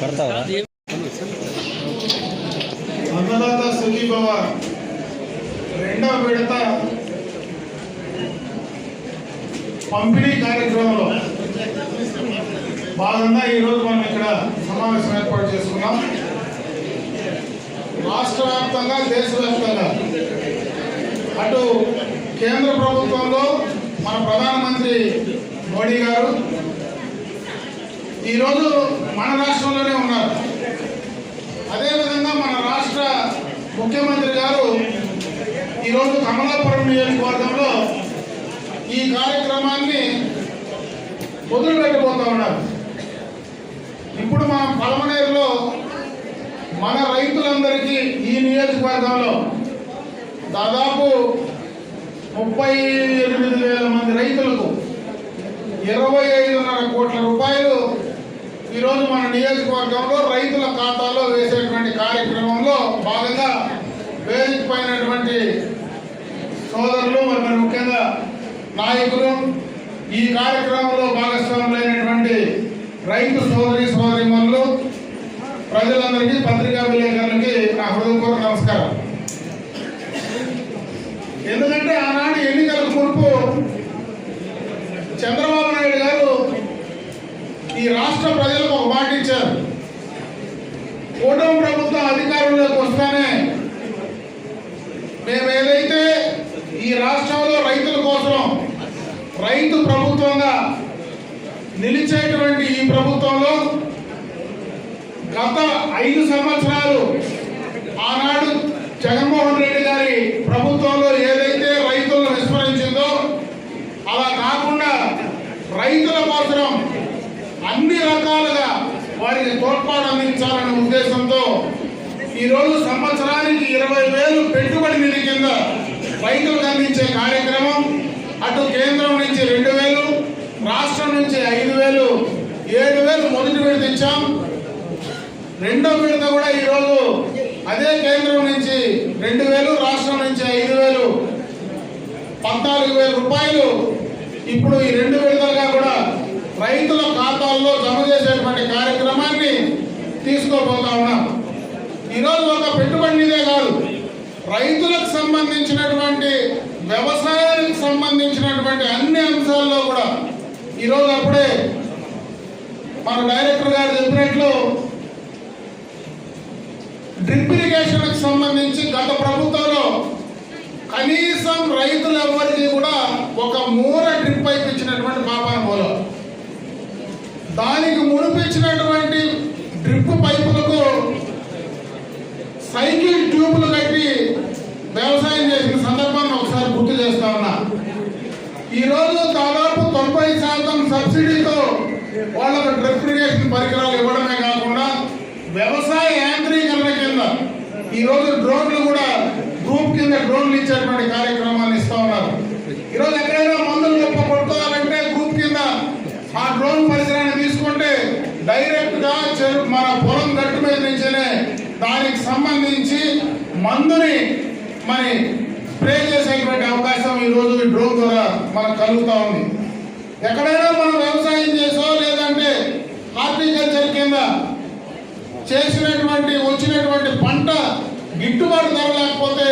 పడతావా అన్నదాత సుఖీభవ రెండవ విడత పంపిణీ కార్యక్రమంలో భాగంగా ఈరోజు మనం ఇక్కడ సమావేశం ఏర్పాటు చేసుకున్నాం. రాష్ట్ర వ్యాప్తంగా దేశవ్యాప్తంగా అటు కేంద్ర ప్రభుత్వంలో మన ప్రధానమంత్రి మోడీ గారు ఈరోజు మన రాష్ట్రంలోనే ఉన్నారు. అదేవిధంగా మన రాష్ట్ర ముఖ్యమంత్రి గారు ఈరోజు కమలాపురం నియోజకవర్గంలో ఈ కార్యక్రమాన్ని మొదలుపెట్టబోతా ఉన్నారు. ఇప్పుడు మన పలమనేరులో మన రైతులందరికీ ఈ నియోజకవర్గంలో దాదాపు ముప్పై ఎనిమిది వేల మంది రైతులకు ఇరవై ఐదున్నర కోట్ల రూపాయలు ఈరోజు మన నియోజకవర్గంలో రైతుల ఖాతాలో వేసేటువంటి కార్యక్రమంలో భాగంగా వేదికపైనటువంటి సోదరులు మరి మరి ముఖ్యంగా నాయకులు ఈ కార్యక్రమంలో భాగస్వాములైనటువంటి రైతు సోదరి సోదరిమణులు ప్రజలందరికీ పత్రికా విలేకరులకి నా హృదయపూర్వక నమస్కారం ఎందుకంటే ఆనాడు ఎన్నికలకు మునుపు చంద్రబాబు నాయుడు గారు ఈ రాష్ట్ర ప్రజలకు ఒక మాట ఇచ్చారు. కూటమి ప్రభుత్వం అధికారంలోకి వస్తానే మేము ఏదైతే ఈ రాష్ట్రంలో రైతుల కోసం రైతు ప్రభుత్వంగా నిలిచేటువంటి ఈ ప్రభుత్వంలో గత ఐదు సంవత్సరాలు ఆనాడు జగన్మోహన్ రెడ్డి గారి ప్రభుత్వంలో ఏదైతే రైతులను విస్మరించిందో అలా కాకుండా రైతుల కోసం అన్ని రకాలుగా వారికి తోడ్పాటు అందించాలనే ఉద్దేశంతో ఈరోజు సంవత్సరానికి ఇరవై వేలు పెట్టుబడి నిధి కింద రైతులకు అందించే కార్యక్రమం అటు కేంద్రం నుంచి రెండు వేలు రాష్ట్రం నుంచి ఐదు వేలు ఏడు వేలు మొదటి విడత ఇచ్చాం. రెండో విడత కూడా ఈరోజు అదే కేంద్రం నుంచి రెండు వేలు రాష్ట్రం నుంచి ఐదు వేలు పద్నాలుగు వేల రూపాయలు. ఇప్పుడు ఈ రెండు విడతలుగా కూడా రైతుల ఖాతాల్లో జమ చేసేటువంటి కార్యక్రమాన్ని తీసుకోబోతా ఉన్నాం. ఈరోజు ఒక పెట్టుబడి కాదు రైతులకు సంబంధించినటువంటి వ్యవసాయానికి సంబంధించినటువంటి అన్ని అంశాల్లో కూడా ఈరోజు అప్పుడే మన డైరెక్టర్ గారు చెప్పినట్లు డ్రిప్ ఇరిగేషన్కి సంబంధించి గత ప్రభుత్వంలో కనీసం రైతులు ఎవరికి కూడా ఒక మూల డ్రిప్ పైప్ ఇచ్చినటువంటి దానికి మునిపించినటువంటి డ్రిప్ పైపులకు సైకిల్ ట్యూబ్లు కట్టి వ్యవసాయం చేసిన సందర్భాన్ని ఒకసారి గుర్తు చేస్తా ఉన్నా. ఈరోజు దాదాపు తొంభై శాతం సబ్సిడీతో వాళ్ళకు డ్రిప్ ఇరిగేషన్ పరికరాలు ఇవ్వడమే కాకుండా వ్యవసాయ యాంత్రీకరణ కింద ఈరోజు డ్రోన్లు కూడా గ్రూప్ కింద డ్రోన్లు ఇచ్చేటువంటి కార్యక్రమాన్ని ఇస్తా ఉన్నారు. ఈరోజు ఎక్కడైనా మందులు గొప్ప కొట్టుకోవాలంటే గ్రూప్ కింద ఆ డ్రోన్ డైరెక్ట్గా చెరు- మన పొలం గట్టు మీద నుంచేనే దానికి సంబంధించి మందుని మరి స్ప్రే చేసేటువంటి అవకాశం ఈ రోజు ఈ డ్రోన్ ద్వారా మనకు కలుగుతా ఉంది. ఎక్కడైనా మనం వ్యవసాయం చేసో లేదంటే హార్టికల్చర్ కింద చేసినటువంటి వచ్చినటువంటి పంట గిట్టుబాటు ధర లేకపోతే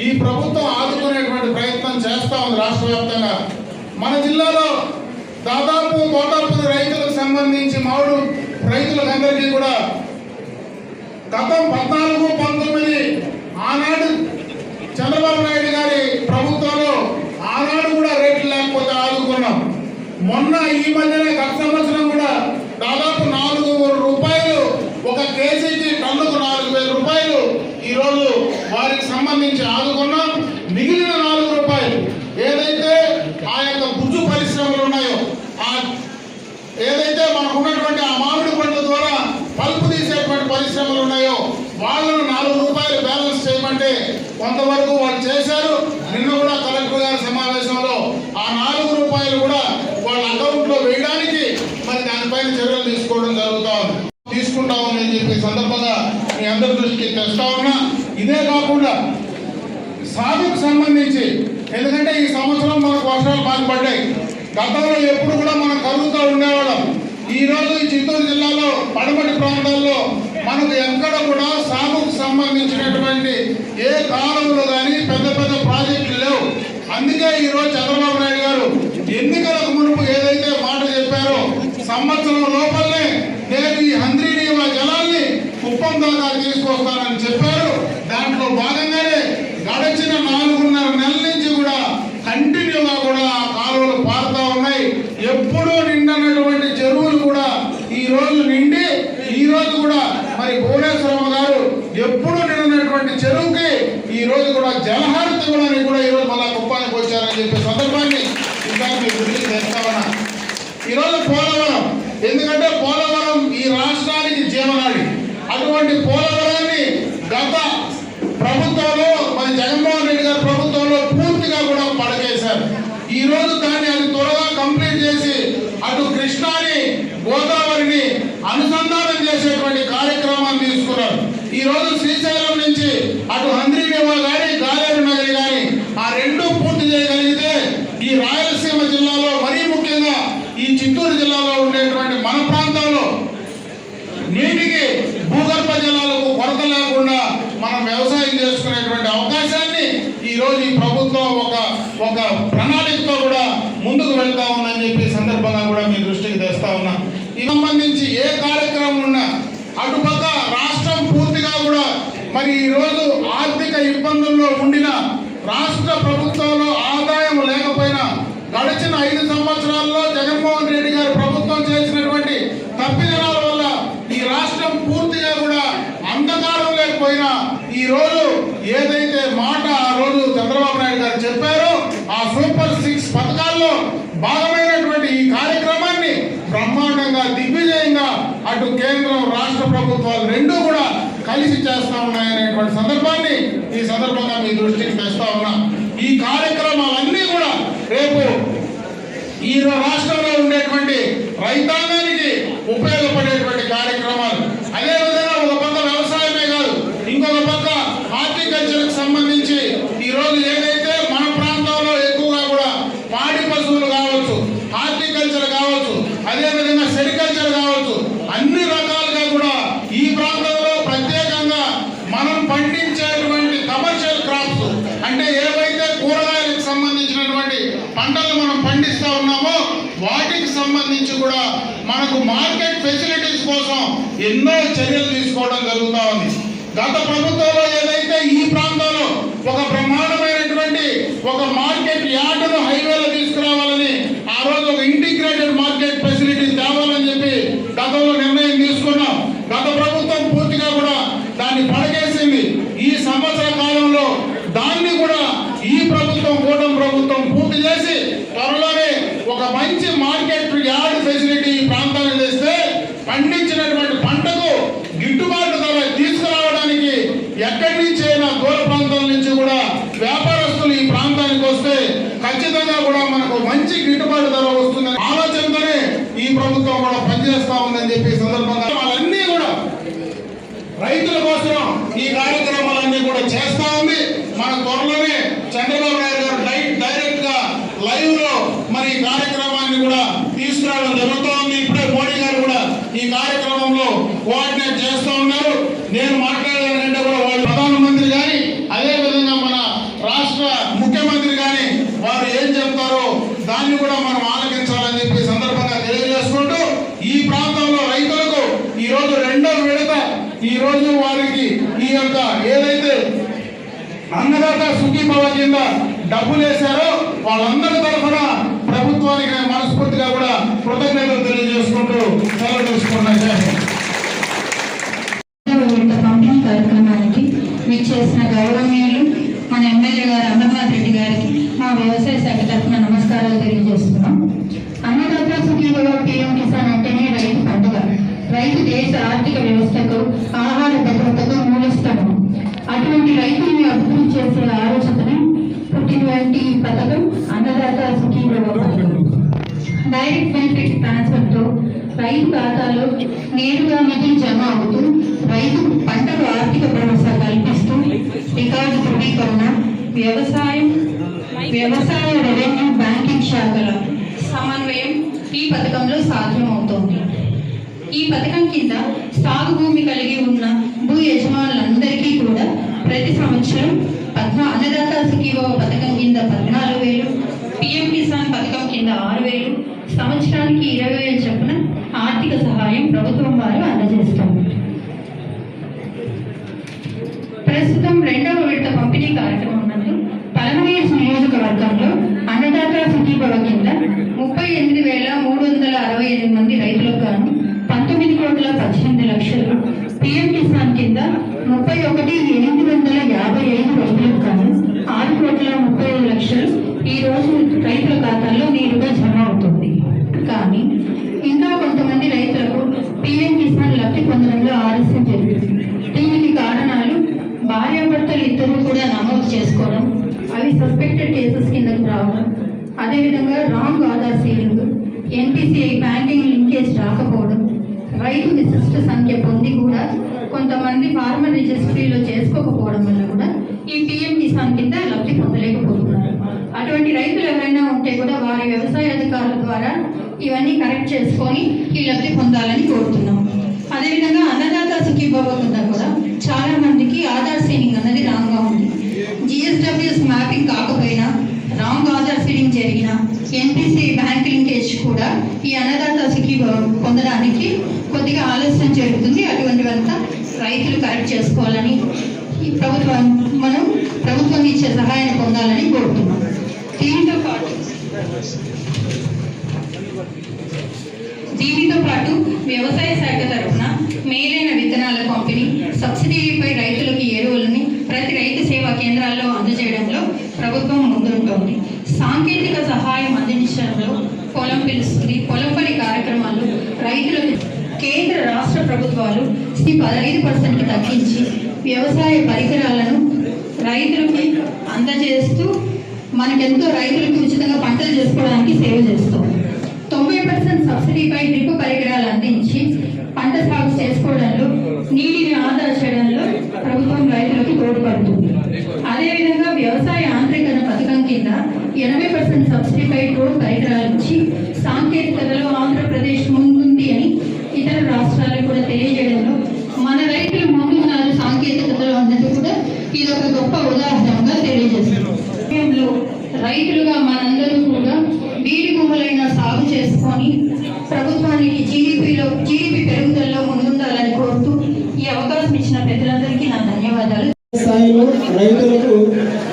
ఈ ప్రభుత్వం ఆదుకునేటువంటి ప్రయత్నం చేస్తా ఉంది రాష్ట్ర వ్యాప్తంగా. మన జిల్లాలో దాదాపు కోటాపతి రైతులకు సంబంధించి మామిడి రైతులకు కూడా గతం పద్నాలుగు పంతొమ్మిది ఆనాడు చంద్రబాబు నాయుడు గారి ప్రభుత్వంలో ఆనాడు కూడా రేట్లు లేకపోతే ఆదుకున్నాం. మొన్న ఈ మధ్యనే గత సంవత్సరం కూడా దాదాపు నాలుగు రూపాయలు ఒక కేజీకి టన్నుకు నాలుగు వేల రూపాయలు ఈరోజు వారికి సంబంధించి ఆదుకున్నాం. మిగిలిన నాలుగు రూపాయలు ఏదైతే ఆ యొక్క గుజ్జు పరిశ్రమలు ఉన్నాయో ఆ ఏదైతే మనకు ఉన్నటువంటి ఆ మామిడి పండ్ల ద్వారా పల్పు తీసేటువంటి పరిశ్రమలు ఉన్నాయో వాళ్ళను నాలుగు రూపాయలు బ్యాలెన్స్ చేయమంటే వరకు వాళ్ళు చేశారు. నిన్న కూడా కలెక్టర్ గారి సమావేశంలో ఆ నాలుగు రూపాయలు కూడా వాళ్ళ అకౌంట్లో వేయడానికి మరి దానిపైన చర్యలు తీసుకోవడం జరుగుతా ఉంది. తీసుకుంటామని చెప్పి సందర్భంగా మీ అందరి దృష్టికి తెస్తా ఉన్నా. ఇదే కాకుండా సాగుకు సంబంధించి ఎందుకంటే ఈ సంవత్సరం మనకు వర్షాలు బాగా పడ్డాయి. గతంలో ఎప్పుడు కూడా మనం కలుగుతూ ఉండేవాళ్ళం. ఈ రోజు ఈ చిత్తూరు జిల్లాలో పడమటి ప్రాంతాల్లో మనకు ఎక్కడ కూడా సాగుకు సంబంధించినటువంటి ఏ కాలంలో కానీ పెద్ద పెద్ద ప్రాజెక్టులు లేవు. అందుకే ఈరోజు చంద్రబాబు నాయుడు గారు ఎన్నికలకు మునుపు ఏదైతే మాట చెప్పారో సంవత్సరం లోపలనే నేను ఈ హంద్రీనీవ జలాల్ని కుప్పం దాకా తీసుకొస్తానని చెప్పారు. దాంట్లో భాగంగానే గడిచిన నాలుగున్నర నెలల నుంచి కూడా కంటిన్యూగా కూడా ఆ కాలువలు పారుతా ఉన్నాయి. ఎప్పుడూ నిండినటువంటి చెరువులు కూడా ఈ రోజు నిండి ఈ రోజు కూడా మరి భువనేశ్వరమ్మ గారు ఎప్పుడు నిండినటువంటి చెరువుకి ఈ రోజు కూడా జలహారతి కూడా కూడా ఈ రోజు మళ్ళా కుప్పానికి వచ్చారని చెప్పే సందర్భాన్ని ఇంకా మీ గురించి తెస్తామన్నా ఈరోజు పోలవరం. ఎందుకంటే పోలవరం ఈ రాష్ట్రానికి జీవనాడి. అటువంటి పోలవరాన్ని గత ప్రభుత్వంలో మరి జగన్మోహన్ రెడ్డి గారి ప్రభుత్వంలో పూర్తిగా కూడా పడకేశారు ఈ రోజు దాన్ని అది త్వరగా కంప్లీట్ చేసి అటు కృష్ణాని గోదావరిని అనుసంధానం చేసేటువంటి కార్యక్రమం ఈ రోజు శ్రీశైలం నుంచి అటు హంద్రీనేవా గాని గాలేరు నగరి గాని ఆ రెండు పూర్తి చేయగలిగితే ఈ రాయలసీమ జిల్లాలో మరీ ముఖ్యంగా ఈ చిత్తూరు జిల్లాలో ఉండేటువంటి మన ప్రాంతంలో నీటికి భూగర్భ జలాలకు కొరత లేకుండా మనం వ్యవసాయం చేసుకునేటువంటి అవకాశాన్ని ఈరోజు ఈ ప్రభుత్వం ఒక ఒక ప్రణాళికతో కూడా ముందుకు వెళ్తా ఉందని చెప్పి ఈ సందర్భంగా కూడా మీ దృష్టికి తెస్తా ఉన్నా. ఈ సంబంధించి ఏ కార్యక్రమం ఉన్నా అటుపక్క మరి ఈ రోజు ఆర్థిక ఇబ్బందుల్లో ఉండిన రాష్ట్ర ప్రభుత్వంలో ఆదాయం లేకపోయినా గడిచిన ఐదు సంవత్సరాల్లో జగన్మోహన్ రెడ్డి గారి ప్రభుత్వం చేసినటువంటి తప్పిదనాల వల్ల ఈ రాష్ట్రం పూర్తిగా కూడా అంధకారం లేకపోయినా ఈ రోజు ఏదైతే మాట ఆ రోజు చంద్రబాబు నాయుడు గారు చెప్పారో ఆ సూపర్ సిక్స్ పథకాల్లో భాగమైనటువంటి ఈ కార్యక్రమాన్ని బ్రహ్మాండంగా దిగ్విజయంగా అటు కేంద్రం రాష్ట్ర ప్రభుత్వాలు కలిసి చేస్తా ఉన్నాయనేటువంటి సందర్భాన్ని ఈ సందర్భంగా మీ దృష్టికి తెస్తా ఉన్నా. ఈ కార్యక్రమాలన్నీ కూడా రేపు ఈ రాష్ట్రంలో ఉండేటువంటి రైతాంగానికి ఉపయోగపడేటువంటి కార్యక్రమాలు అదేవిధంగా ఒక పక్క వ్యవసాయమే కాదు ఇంకొక పక్క హార్టికల్చర్కి సంబంధించి ఈ రోజు ఏదైతే మన ప్రాంతంలో ఎక్కువగా కూడా పాడి పశువులు కావచ్చు హార్టికల్చర్ కావచ్చు అదేవిధంగా సెరికల్చర్ కావచ్చు అన్ని రకాలుగా కూడా ఈ ప్రాంతంలో ప్రత్యేకంగా మనం పండించేటువంటి కమర్షియల్ క్రాప్స్ అంటే ఏవైతే కూరగాయలకు సంబంధించినటువంటి పంటలు మనం పండిస్తూ ఉన్నామో వాటికి సంబంధించి కూడా మనకు మార్కెట్ ఫెసిలిటీస్ కోసం ఎన్నో చర్యలు తీసుకోవడం జరుగుతూ ఉంది. గత ప్రభుత్వంలో ఏదైతే ఈ ప్రాంతంలో ఒక బ్రహ్మాండమైనటువంటి ఒక మార్కెట్ యార్డును హైవేలో తీసుకురావాలని ఆ రోజు ఒక ఇంటిగ్రేటెడ్ మార్కెట్ ఫెసిలిటీ తేవాలని చెప్పి గతంలో నిర్ణయం తీసుకున్నాం గత ప్రభుత్వం పూర్తిగా కూడా దాన్ని పడగేసింది ఈ సంవత్సర కాలంలో దాన్ని కూడా ఈ ప్రభుత్వం కూటమి ప్రభుత్వం పూర్తి చేసి త్వరలోనే ఒక మంచి మార్కెట్ యార్డ్ ఫెసిలిటీ ఈ ప్రాంతానికి తెస్తే పండించినటువంటి పంటకు గిట్టుబాటు ధర తీసుకురావడానికి ఎక్కడి నుంచి అయినా దూర ప్రాంతాల నుంచి కూడా వ్యాపారస్తులు ఈ ప్రాంతానికి వస్తే ఖచ్చితంగా కూడా మనకు మంచి గిట్టుబాటు ధర వస్తుందని ఆలోచనతోనే ఈ ప్రభుత్వం కూడా పనిచేస్తా ఉందని చెప్పి సందర్భంగా వాళ్ళన్నీ కూడా రైతుల కోసం ఈ కార్యక్రమాలన్నీ కూడా చేస్తా ఉంది. మన త్వరలోనే చంద్రబాబు నాయుడు గారు లైట్ డైరెక్ట్గా లైవ్లో మరి ఈ కార్యక్రమాన్ని కూడా తీసుకురావడం జరుగుతూ ఉంది. ఇప్పుడే మోడీ గారు కూడా ఈ కార్యక్రమంలో కోఆర్డినేట్ చేస్తూ ఉన్నారు. నేను మాట్లాడుతున్నాను కూడా వాళ్ళు ప్రధానమంత్రి కానీ అదే విధంగా మన రాష్ట్ర ముఖ్యమంత్రి కానీ వారు ఏం చెప్తారో దాన్ని కూడా మనం ఆలకించాలని చెప్పి ఈ సందర్భంగా తెలియజేసుకుంటూ ఈ ప్రాంతంలో రైతులకు ఈ రోజు రెండో విడత ఈ రోజు వారికి ఈ యొక్క ఏదైతే అన్నదాత సుఖీభవ కింద డబ్బులు వేశారో వాళ్ళందరి తరఫున ప్రభుత్వానికి నేను మనస్ఫూర్తిగా కూడా కృతజ్ఞతలు తెలియజేసుకుంటూ సెలవు తీసుకున్నాను జై హింద్. ఇంత పంపిణీ కార్యక్రమానికి విచ్చేసిన గౌరవనీయులు మన ఎమ్మెల్యే గారు అమర్నాథ్ రెడ్డి గారికి మా వ్యవసాయ శాఖ తరఫున నమస్కారాలు తెలియజేస్తున్నాం. అన్నదాత సుఖీభవ పిఎం కిసాన్ అంటేనే రైతు పండుగ. రైతు దేశ ఆర్థిక వ్యవస్థకు ఆహార భద్రతకు అటువంటి రైతుల్ని అభివృద్ధి చేసే ఆలోచన పుట్టినటువంటి పథకం అన్నదాత సుఖీభవ డైరెక్ట్ బెనిఫిట్ ట్రాన్స్ఫర్తో రైతు ఖాతాలో నేరుగా నిధులు జమ అవుతూ రైతు పంటకు ఆర్థిక భరోసా కల్పిస్తూ రికార్డు ధృవీకరణ వ్యవసాయం వ్యవసాయ రెవెన్యూ బ్యాంకింగ్ శాఖల సమన్వయం ఈ పథకంలో సాధ్యమవుతోంది. ఈ పథకం కింద సాగు భూమి కలిగి ఉన్న భూ యజమానులందరికీ కూడా ప్రతి సంవత్సరం పద్మ అన్నదాత సుఖీభవ పథకం కింద పద్నాలుగు వేలు పిఎం కిసాన్ పథకం కింద ఆరు వేలు సంవత్సరానికి ఇరవై వేలు చొప్పున ఆర్థిక సహాయం ప్రభుత్వం వారు అందజేస్తారు. ప్రస్తుతం రెండవ విడత పంపిణీ కార్యక్రమం నందు పలమనేరు నియోజకవర్గంలో అన్నదాత సుఖీభవ కింద ముప్పై ఎనిమిది వేల మూడు వందల అరవై ఎనిమిది మంది రైతులకు గాను పంతొమ్మిది కోట్ల పద్దెనిమిది లక్షలు పిఎం కిసాన్ కింద ముప్పై ఒకటి ఎనిమిది వందల యాభై ఐదు రైతులకు గాను ఆరు కోట్ల ముప్పై ఐదు లక్షలు ఈ రోజు రైతుల ఖాతాల్లో నేరుగా జమ అవుతుంది. కానీ ఇంకా కొంతమంది రైతులకు పిఎం కిసాన్ లబ్ధి పొందడంలో ఆలస్యం జరుగుతుంది దీనికి కారణాలు భార్యాభర్తలు ఇద్దరు కూడా నమోదు చేసుకోవడం అవి సస్పెక్టెడ్ కేసెస్ కిందకు రావడం అదేవిధంగా wrong Aadhaar seeding NPCI banking linkage రాకపోవడం రైతు విశిష్ట సంఖ్య పొంది కూడా కొంతమంది ఫార్మర్ రిజిస్ట్రీలో చేసుకోకపోవడం వల్ల కూడా ఈ పిఎం కిసాన్ కింద లబ్ధి పొందలేకపోతున్నారు. అటువంటి రైతులు ఎవరైనా ఉంటే కూడా వారి వ్యవసాయ అధికారుల ద్వారా ఇవన్నీ కరెక్ట్ చేసుకొని ఈ లబ్ధి పొందాలని కోరుతున్నాం. అదేవిధంగా అన్నదాత సుఖీభవ కింద కూడా చాలా మందికి ఆధార్ సీలింగ్ అన్నది రాంగ్గా ఉంది. జిఎస్డబ్ల్యూఎస్ మ్యాపింగ్ కాకపోయినా రాంగ్ ఆధార్ సీలింగ్ జరిగిన ఎన్పిసి బ్యాంక్ లింకేజ్ కూడా ఈ అన్నదాత సుఖీభవ పొందడానికి కొద్దిగా ఆలస్యం జరుగుతుంది. అటువంటివంతా రైతులు కరెక్ట్ చేసుకోవాలని ఈ ప్రభుత్వం మనం ప్రభుత్వం ఇచ్చే సహాయాన్ని పొందాలని కోరుతున్నాం దీనితో పాటు దీనితో పాటు వ్యవసాయ శాఖ తరఫున మేలైన విత్తనాల పంపిణీ సబ్సిడీపై రైతులకు ఎరువులని ప్రతి రైతు సేవా కేంద్రాల్లో అందజేయడంలో ప్రభుత్వం ముందుంటోంది. సాంకేతిక సహాయం అందించడంలో పొలం పిలుస్తుంది పొలం పని కార్యక్రమాలు రైతులకు కేంద్ర రాష్ట్ర ప్రభుత్వాలు ఈ పదహైదు పర్సెంట్కి తగ్గించి వ్యవసాయ పరికరాలను రైతులకి అందజేస్తూ మనకెంతో రైతులకు ఉచితంగా పంటలు చేసుకోవడానికి సేవ చేస్తుంది తొంభై పర్సెంట్ సబ్సిడీపై డ్రిప్ పరికరాలు అందించి పంట సాగు చేసుకోవడంలో నీటి ఆదా చేయడంలో ప్రభుత్వం రైతులకు తోడ్పడుతుంది అదేవిధంగా వ్యవసాయ యాంత్రీకరణ పథకం కింద ఎనభై పర్సెంట్ సబ్సిడీపై డ్రోన్ పరికరాలు ఇచ్చి సాంకేతికతలో ఆంధ్రప్రదేశ్ ముందుంది అని ఇతర రాష్ట్రాలకు కూడా తెలియజేయడంలో మన రైతులు ముందున్నారు సాంకేతికతలో అన్నది కూడా ఇది ఒక గొప్ప ఉదాహరణగా తెలియజేస్తుంది సమయంలో రైతులుగా మనందరూ కూడా వీడి భూములైన సాగు చేసుకొని ప్రభుత్వానికి జీడిపిలో జీడిపి పెరుగుదలలో ముందుండాలని కోరుతూ ఈ అవకాశం ఇచ్చిన పెద్దలందరికీ నా ధన్యవాదాలు. స్థాయిలో రైతులకు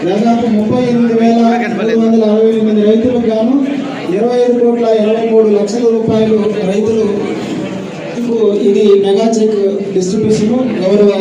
దాదాపు ముప్పై ఎనిమిది వేల మూడు వందల అరవై ఎనిమిది రైతులకు గాను ఇరవై ఐదు కోట్ల ఇరవై మూడు లక్షల రూపాయలు రైతులు ఇది మెగా చెక్ డిస్ట్రిబ్యూషన్ గౌరవ